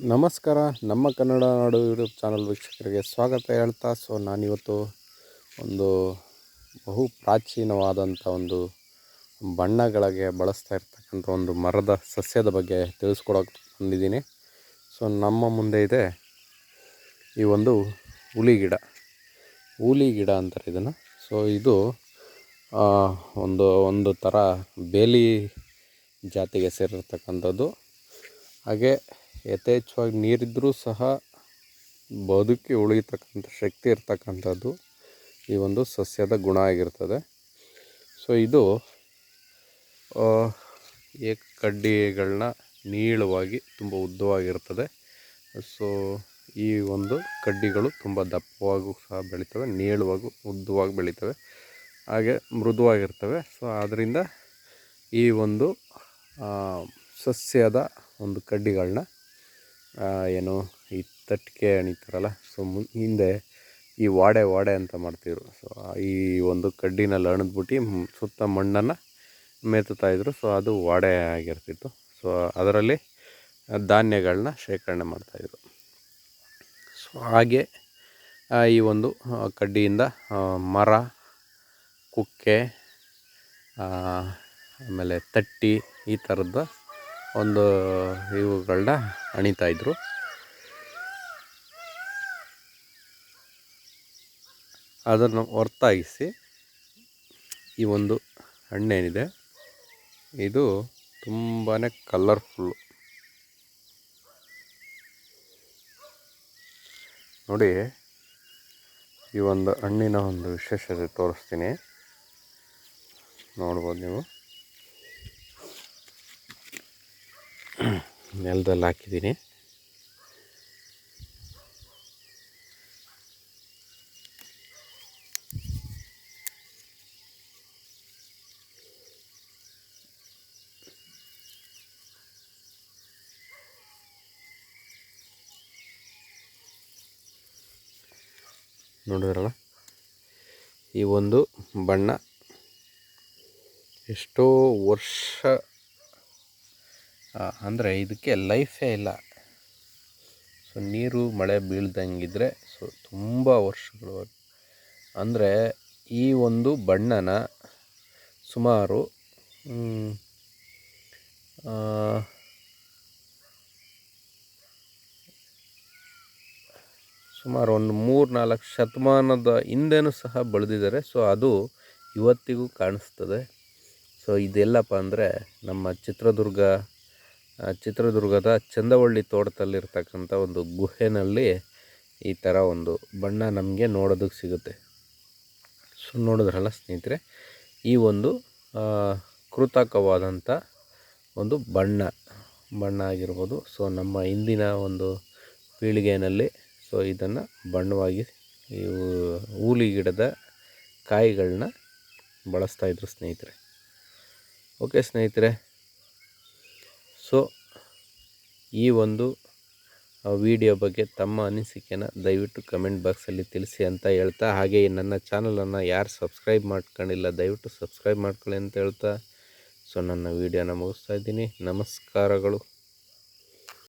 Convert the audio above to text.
ನಮಸ್ಕಾರ. ನಮ್ಮ ಕನ್ನಡ ನಾಡು YouTube channel ವೀಕ್ಷಕರಿಗೆ ಸ್ವಾಗತ ಹೇಳ್ತಾ, ಸೊ ನಾನಿವತ್ತು ಒಂದು ಬಹು ಪ್ರಾಚೀನವಾದಂಥ ಒಂದು ಬಣ್ಣಗಳಿಗೆ ಬಳಸ್ತಾ ಇರ್ತಕ್ಕಂಥ ಒಂದು ಮರದ ಸಸ್ಯದ ಬಗ್ಗೆ ತಿಳಿಸ್ಕೊಡೋಕೆ ಬಂದಿದ್ದೀನಿ. ಸೊ ನಮ್ಮ ಮುಂದೆ ಇದೆ ಈ ಒಂದು ಹುಲಿ ಗಿಡ. ಹುಲಿ ಗಿಡ ಅಂತಾರೆ ಇದನ್ನು. ಸೊ ಇದು ಒಂದು ಒಂದು ಥರ ಬೇಲಿ ಜಾತಿಗೆ ಸೇರಿರ್ತಕ್ಕಂಥದ್ದು. ಹಾಗೆ ಯಥೇಚ್ಛವಾಗಿ ನೀರಿದ್ದರೂ ಸಹ ಬದುಕಿ ಉಳಿತಕ್ಕಂಥ ಶಕ್ತಿ ಇರ್ತಕ್ಕಂಥದ್ದು ಈ ಒಂದು ಸಸ್ಯದ ಗುಣ ಆಗಿರ್ತದೆ. ಸೊ ಇದು ಕಡ್ಡಿಗಳನ್ನ ನೀಳವಾಗಿ ತುಂಬ ಉದ್ದವಾಗಿರ್ತದೆ. ಸೊ ಈ ಒಂದು ಕಡ್ಡಿಗಳು ತುಂಬ ದಪ್ಪವಾಗೂ ಸಹ ಬೆಳಿತವೆ, ನೀಳವಾಗೂ ಉದ್ದವಾಗಿ ಬೆಳಿತವೆ, ಹಾಗೆ ಮೃದುವಾಗಿರ್ತವೆ. ಸೊ ಆದ್ದರಿಂದ ಈ ಒಂದು ಸಸ್ಯದ ಒಂದು ಕಡ್ಡಿಗಳನ್ನ ಏನು, ಈ ತಟ್ಟಿಗೆ ಎಣಿತಾರಲ್ಲ ಸೊ ಮು, ಹಿಂದೆ ಈ ವಾಡೆ ವಾಡೆ ಅಂತ ಮಾಡ್ತಿದ್ರು. ಸೊ ಈ ಒಂದು ಕಡ್ಡಿನಲ್ಲಿ ಅಣದ್ಬಿಟ್ಟು ಸುತ್ತ ಮಣ್ಣನ್ನು ಮೆತ್ತುತ್ತಾ ಇದ್ರು. ಸೊ ಅದು ವಾಡೆ ಆಗಿರ್ತಿತ್ತು. ಸೊ ಅದರಲ್ಲಿ ಧಾನ್ಯಗಳನ್ನ ಶೇಖರಣೆ ಮಾಡ್ತಾಯಿದ್ರು ಸೊ ಹಾಗೆ ಈ ಒಂದು ಕಡ್ಡಿಯಿಂದ ಮರ, ಕುಕ್ಕೆ ಆಮೇಲೆ ತಟ್ಟಿ ಈ ಥರದ ಒಂದು ಇವುಗಳನ್ನ ಅಣಿತಾಯಿದ್ರು ಅದನ್ನು ಹೊರತಾಗಿಸಿ ಈ ಒಂದು ಹಣ್ಣೇನಿದೆ, ಇದು ತುಂಬಾ ಕಲರ್ಫುಲ್ಲು ನೋಡಿ, ಈ ಒಂದು ಹಣ್ಣಿನ ಒಂದು ವಿಶೇಷತೆ ತೋರಿಸ್ತೀನಿ. ನೋಡ್ಬೋದು ನೀವು. ನೆಲದಲ್ಲಿ ಹಾಕಿದ್ದೀನಿ. ನೋಡಿದ್ರಲ್ಲ? ಈ ಒಂದು ಬಣ್ಣ ಎಷ್ಟೋ ವರ್ಷ ಅಂದರೆ ಇದಕ್ಕೆ ಲೈಫೇ ಇಲ್ಲ. ಸೊ ನೀರು, ಮಳೆ ಬೀಳ್ದಂಗಿದ್ರೆ ಸೊ ತುಂಬ ವರ್ಷಗಳು ಅಂದರೆ, ಈ ಒಂದು ಬಣ್ಣನ ಸುಮಾರು ಸುಮಾರು ಒಂದು ಮೂರು ನಾಲ್ಕು ಶತಮಾನದ ಹಿಂದೆನೂ ಸಹ ಬೆಳೆದಿದ್ದಾರೆ. ಸೊ ಅದು ಇವತ್ತಿಗೂ ಕಾಣಿಸ್ತದೆ. ಸೊ ಇದೆಲ್ಲಪ್ಪ ಅಂದರೆ, ನಮ್ಮ ಚಿತ್ರದುರ್ಗ ಚಿತ್ರದುರ್ಗದ ಚಂದವಳ್ಳಿ ತೋಟದಲ್ಲಿರ್ತಕ್ಕಂಥ ಒಂದು ಗುಹೆನಲ್ಲಿ ಈ ಥರ ಒಂದು ಬಣ್ಣ ನಮಗೆ ನೋಡೋದಕ್ಕೆ ಸಿಗುತ್ತೆ. ಸೊ, ನೋಡಿದ್ರಲ್ಲ ಸ್ನೇಹಿತರೆ, ಈ ಒಂದು ಕೃತಕವಾದಂಥ ಒಂದು ಬಣ್ಣ ಬಣ್ಣ ಆಗಿರ್ಬೋದು. ಸೊ, ನಮ್ಮ ಇಂದಿನ ಒಂದು ಪೀಳಿಗೆಯಲ್ಲಿ ಸೊ, ಇದನ್ನು ಬಣ್ಣವಾಗಿ ಇವು ಹೂಲಿ ಗಿಡದ ಕಾಯಿಗಳನ್ನ ಬಳಸ್ತಾಯಿದ್ರು ಸ್ನೇಹಿತರೆ. ಓಕೆ ಸ್ನೇಹಿತರೆ ಸೊ, ಈ ಒಂದು ವಿಡಿಯೋ ಬಗ್ಗೆ ತಮ್ಮ ಅನಿಸಿಕೆನ ದಯವಿಟ್ಟು ಕಮೆಂಟ್ ಬಾಕ್ಸಲ್ಲಿ ತಿಳಿಸಿ ಅಂತ ಹೇಳ್ತಾ ಹಾಗೆ ನನ್ನ ಚಾನಲನ್ನು ಯಾರು ಸಬ್ಸ್ಕ್ರೈಬ್ ಮಾಡ್ಕೊಂಡಿಲ್ಲ, ದಯವಿಟ್ಟು ಸಬ್ಸ್ಕ್ರೈಬ್ ಮಾಡ್ಕೊಳ್ಳಿ ಅಂತ ಹೇಳ್ತಾ, ಸೊ, ನನ್ನ ವೀಡಿಯೋನ ಮುಗಿಸ್ತಾ ಇದ್ದೀನಿ. ನಮಸ್ಕಾರಗಳು.